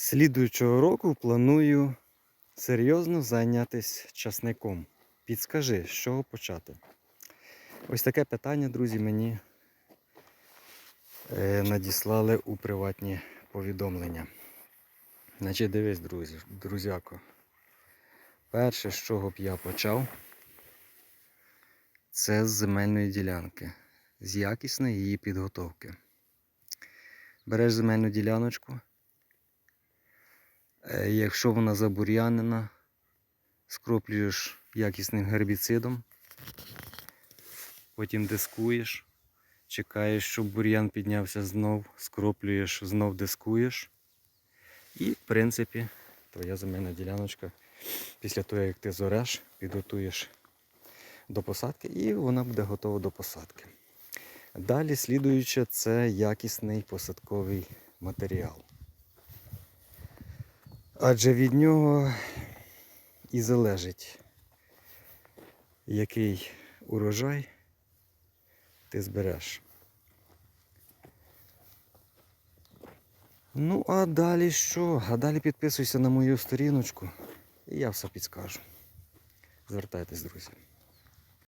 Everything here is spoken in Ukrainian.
Слідуючого року планую серйозно зайнятися часником. Підскажи, з чого почати? Ось таке питання, друзі, мені е, надіслали у приватні повідомлення. Значить, дивись, друзі, друзяко. Перше, з чого б я почав, це з земельної ділянки, з якісної її підготовки. Береш земельну діляночку. Е, Якщо вона забур'янена, скроплюєш якісним гербіцидом, потім дискуєш, чекаєш, щоб бур'ян піднявся знов, скроплюєш, знов дискуєш. І, в принципі, твоя земельна діляночка після того, як ти зореш, підготуєш до посадки, і вона буде готова до посадки. Далі слідуюче це якісний посадковий матеріал. Адже від нього і залежить, який урожай ти збереш. Ну, а далі що? А далі підписуйся на мою сторіночку і я все підскажу. Звертайтесь, друзі.